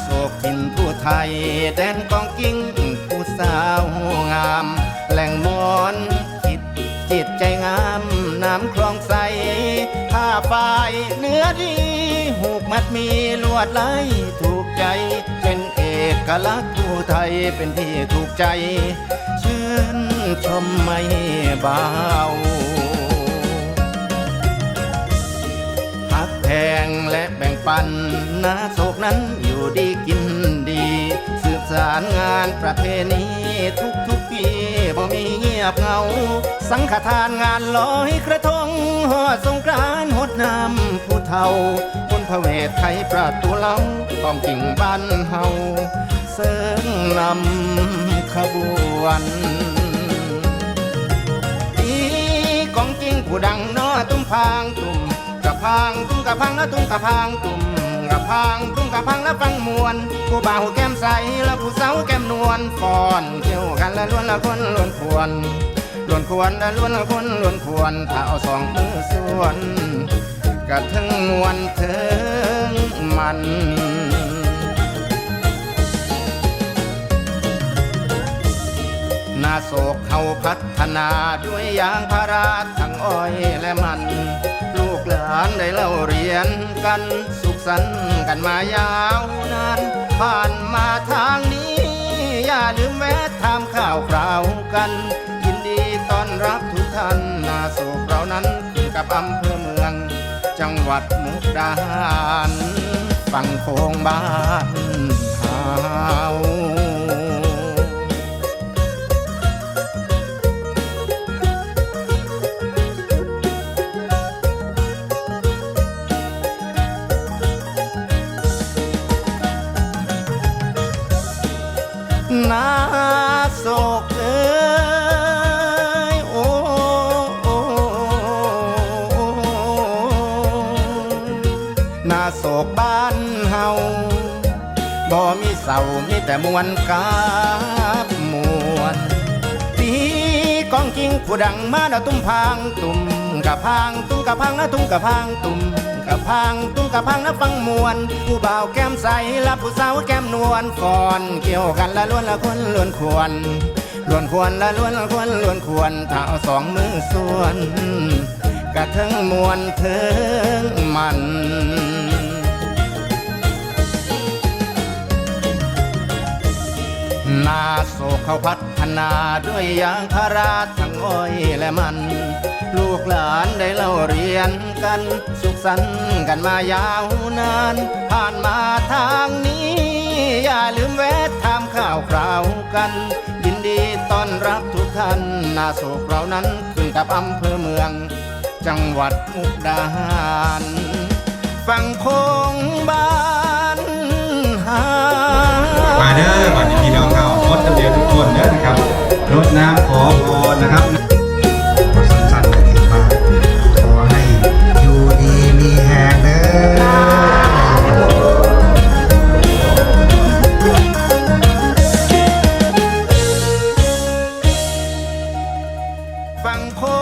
โศกิ้งกิ่งผู้สาวงาม แหล่งมอนคิดจิตใจงาม น้ำคลองใสผ้าฝ้ายเนื้อดีหูกมัดมีลวดลายถูกใจ เป็นเอกลักษณ์ผู้ไทยเป็นที่ถูกใจ ชื่นชมไม่เบาพักแพงและแบ่งปันนาโศกนั้น อยู่ดีกินดี สืบสารงานประเพณีทุกทุกปีบ่มีเงียบเหงา สังฆทานงานลอยกระทงหอดสงกรานหดน้ำผู้เฒ่าคุณพระเวทไทยประตูเล้าต้องกิ่งบ้านเฮาเสริงนำขบวนอีกองจริงผู้ดังนอตุ้มพางตุ่มกะพางตุ้มกะพังนะตุ้มกะพางตุ่ม กะพางตุ้มกะพังแล้วฟังมวนผู้บ่าวแก้มใสและผู้สาวแก้มนวลฟอนเกี่ยวกันและล้วนละคนล้วนควรล้วนควรและล้วนละคนล้วนควรถ้าเอาสองมือส่วนกระถึงมวนถึงมันนาโศกเขาพัฒนาด้วยยางพาราทั้งอ้อยและมัน ลูกหลานได้เล่าเรียน กันสุขสันต์กันมายาวนานผ่านมาทางนี้ อย่าลืมแวะทำข่าวคราวกันยินดีต้อนรับทุกท่านนาโศกเรานั้นขึ้นกับอำเภอเมือง จังหวัดมุกดาหารฝั่งโค้งบ้านเฮา นาโศกเอ้ยโอ้นาโศกบ้านเฮาบ่มีเสามีแต่มวนกับมวนปีกองกิ้งผู้ดังมาดาตุ้มพางตุ่มกะพางตุ้มกะพังนะตุ้มกะพางตุ่ม พังตุ้งกะพังนะฟังมวนผู้บ่าวแก้มใสและผู้สาวแก้มนวลฟอนเกี่ยวกันละล้วนละคนล้วนควรล้วนควรละล้วนละควรล้วนควรถ้าเอาสองมือส่วนกะถึงมวนถึงมัน นาโศกเขาพัฒนาด้วยยางพาราทั้งอ้อยและมัน ลูกหลานได้เล่าเรียนกัน สุขสันต์กันมายาวนาน ผ่านมาทางนี้ อย่าลืมแวะทำข่าวคราวกัน ยินดีต้อนรับทุกท่านนาโศกเรานั้นขึ้นกับอำเภอเมือง จังหวัดมุกดาหารฝั่งคงบ้าน นะครับสั้นๆเลยที่มาขอให้อยู่ดีมีแหงเด้อฝั่งโค้